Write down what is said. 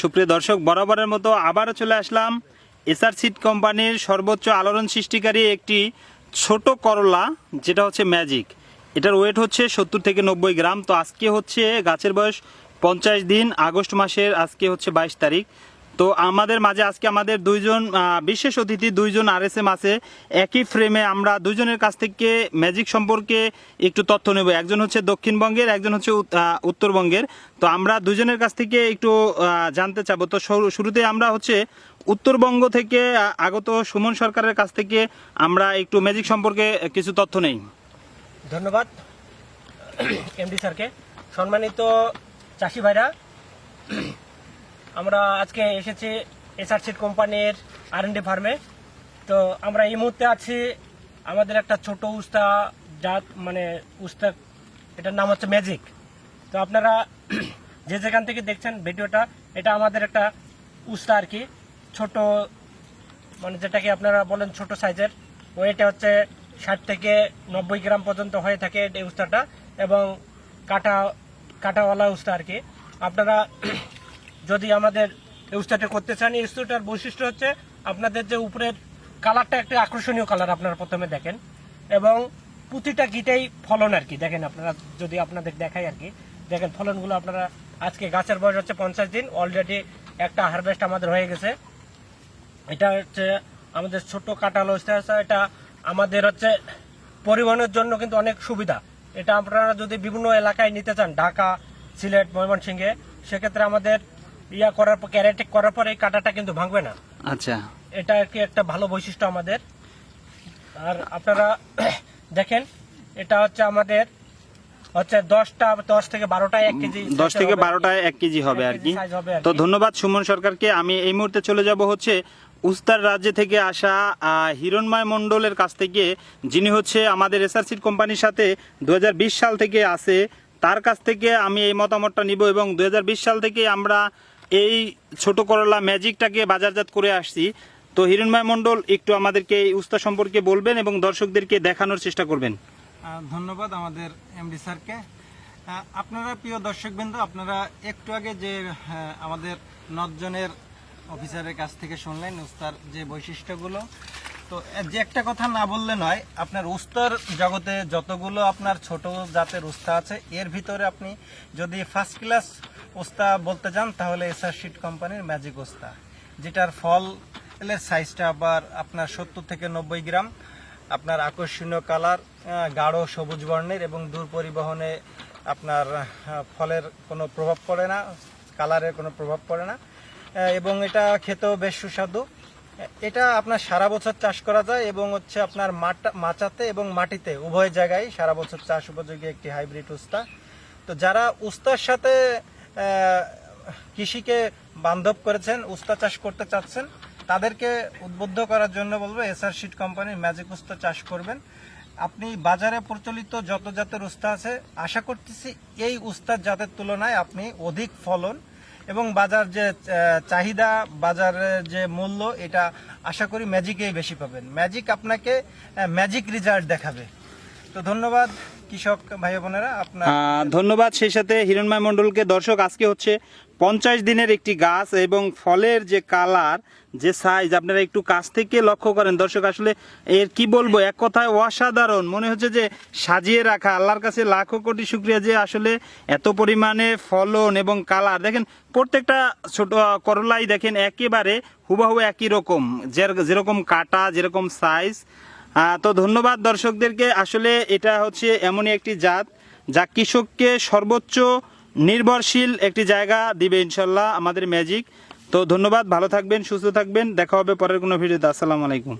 সুপ্রিয় দর্শক, বরাবরের মতো আবারও চলে আসলাম এসআর সিড কোম্পানির সর্বোচ্চ আলোড়ন সৃষ্টিকারী একটি ছোট করলা, যেটা হচ্ছে ম্যাজিক। এটার ওয়েট হচ্ছে সত্তর থেকে নব্বই গ্রাম। তো আজকে হচ্ছে গাছের বয়স পঞ্চাশ দিন, আগস্ট মাসের আজকে হচ্ছে বাইশ তারিখ। তো আমাদের মাঝে আজকে আমাদের দুইজন বিশেষ অতিথি, দুইজন আর এস এম আছে। একই ফ্রেমে আমরা দুইজনের কাছ থেকে ম্যাজিক সম্পর্কে একটু তথ্য নেব। একজন হচ্ছে দক্ষিণবঙ্গের, একজন হচ্ছে উত্তরবঙ্গের। তো আমরা দুজনের কাছ থেকে একটু জানতে চাবো। তো শুরু- শুরুতে আমরা হচ্ছে উত্তরবঙ্গ থেকে আগত সুমন সরকারের কাছ থেকে আমরা একটু ম্যাজিক সম্পর্কে কিছু তথ্য নেই। ধন্যবাদ। এমডি স্যারকে। সম্মানিত চাষি ভাইরা আমরা আজকে এসেছি এসআর সিড কোম্পানির আর এন ডি ফার্মে। তো আমরা এই মুহূর্তে আছি আমাদের একটা ছোট উস্তা জাত মানে উস্তা, এটার নাম হচ্ছে ম্যাজিক। তো আপনারা যে যেখান থেকে দেখছেন ভিডিওটা, এটা আমাদের একটা উস্তা আর কি। ছোট মানে যেটাকে আপনারা বলেন ছোট সাইজের। ওয়েটে হচ্ছে ষাট থেকে নব্বই গ্রাম পর্যন্ত হয়ে থাকে এই উস্তাটা। এবং কাটা, কাটাওয়ালা উস্তা আর কি। আপনারা যদি আমাদের এই করতে চান এই উস্তাটার বৈশিষ্ট্য হচ্ছে আপনাদের যে উপরের কালারটা একটা আকর্ষণীয় কালার আপনারা প্রথমে দেখেন এবং প্রতিটা গিটেই ফলন আর কি। দেখেন আপনারা, যদি আপনাদের দেখাই আর কি। দেখেন ফলনগুলো আপনারা আজকে গাছের বয়স হচ্ছে পঞ্চাশ দিন অলরেডি একটা হারভেস্ট আমাদের হয়ে গেছে। এটা হচ্ছে আমাদের ছোট হচ্ছে, এটা আমাদের হচ্ছে পরিবহনের জন্য কিন্তু অনেক সুবিধা। এটা আপনারা যদি বিভিন্ন এলাকায় নিতে চান, ঢাকা, সিলেট, ময়মনসিংহে, সেক্ষেত্রে আমাদের ইয়া করার পর ক্যারেটিক করার পর এই কাঁটাটা কিন্তু ভাঙবে না। আচ্ছা। এটা কি একটা ভালো বৈশিষ্ট্য আমাদের? আর আপনারা দেখেন এটা হচ্ছে আমাদের হচ্ছে দশটা দশ থেকে বারোটা এক কেজি দশ থেকে। বারোটায় এক কেজি হবে আর কি। তো ধন্যবাদ সুমন সরকারকে। আমি এই মুহূর্তে চলে যাব হচ্ছে উস্তার রাজ্য থেকে আসা হিরণময় মণ্ডলের কাছ থেকে যিনি হচ্ছে আমাদের এসআরসিড কোম্পানির সাথে দুই হাজার বিশ সাল থেকে আছে। তার কাছ থেকে আমি এই মতামতটা নিব এবং দু হাজার বিশ সাল থেকে আমরা এই ছোট করলা ম্যাজিকটাকে বাজারজাত করে আসছি। তো হিরণময় মণ্ডল, একটু আমাদেরকে এই উস্তা সম্পর্কে বলবেন এবং দর্শকদেরকে দেখানোর চেষ্টা করবেন। ধন্যবাদ আমাদের এমডি স্যারকে। আপনারা প্রিয় দর্শকবৃন্দ, আপনারা একটু আগে যে আমাদের নজনের অফিসারের কাছ থেকে শুনলেন উস্তার যে বৈশিষ্ট্যগুলো। তো যে একটা কথা না বললে নয়, আপনার উস্তার জগতে যতগুলো আপনার ছোট জাতের উস্তা আছে, এর ভিতরে আপনি যদি ফার্স্ট ক্লাস উস্তা বলতে যান তাহলে এসআর শিট কোম্পানির ম্যাজিক উস্তা যেটার ফল এর সাইজটা আবার আপনার সত্তর থেকে নব্বই গ্রাম, আপনার আকর্ষণীয় কালার গাঢ় সবুজ বর্ণের এবং দূর পরিবহনে আপনার ফলের কোনো প্রভাব পড়ে না, কালারের কোনো প্রভাব পড়ে না এবং এটা খেতেও বেশ সুস্বাদু। এটা আপনার সারা বছর চাষ করা যায় এবং হচ্ছে আপনার মাটা মাচাতে এবং মাটিতে, উভয় জায়গায় সারা বছর চাষ উপযোগী একটি হাইব্রিড উস্তা তো যারা উস্তার সাথে কৃষিকে বান্ধব করেছেন, উস্তা চাষ করতে চাচ্ছেন, তাদেরকে উদ্বুদ্ধ করার জন্য বলব এসআর শিট কোম্পানির ম্যাজিক উস্তা চাষ করবেন। আপনি বাজারে প্রচলিত যত জাতের উস্তা আছে, আশা করতেছি এই উস্তার জাতের তুলনায় আপনি অধিক ফলন এবং বাজার যে চাহিদা, বাজারের যে মূল্য, এটা আশা করি ম্যাজিকেই বেশি পাবেন। ম্যাজিক আপনাকে ম্যাজিক রেজাল্ট দেখাবে। তো ধন্যবাদ, কৃষক ভাই বোনেরা, আপনার ধন্যবাদ। সেই সাথে হিরণময় মণ্ডলকে, দর্শক, আজকে হচ্ছে পঞ্চাশ দিনের একটি গাছ এবং ফলের যে কালার, যে সাইজ আপনারা একটু কাছ থেকে লক্ষ্য করেন। দর্শক, আসলে এর কি বলব, এক কথায় অসাধারণ। মনে হচ্ছে যে সাজিয়ে রাখা, আল্লাহর কাছে লাখো কোটি শুক্রিয়া যে আসলে এত পরিমাণে ফলন এবং কালার। দেখেন, প্রত্যেকটা ছোট করলাই দেখেন একেবারে হুবাহু একই রকম। যেরকম কাটা, যেরকম সাইজ তো ধন্যবাদ দর্শকদেরকে। আসলে এটা হচ্ছে এমনই একটি জাত যা কৃষককে সর্বোচ্চ নির্ভরশীল একটি জায়গা দিবে ইনশাল্লাহ আমাদের ম্যাজিক। তো ধন্যবাদ, ভালো থাকবেন, সুস্থ থাকবেন। দেখা হবে পরের কোনো ভিডিওতে। আসসালামু আলাইকুম।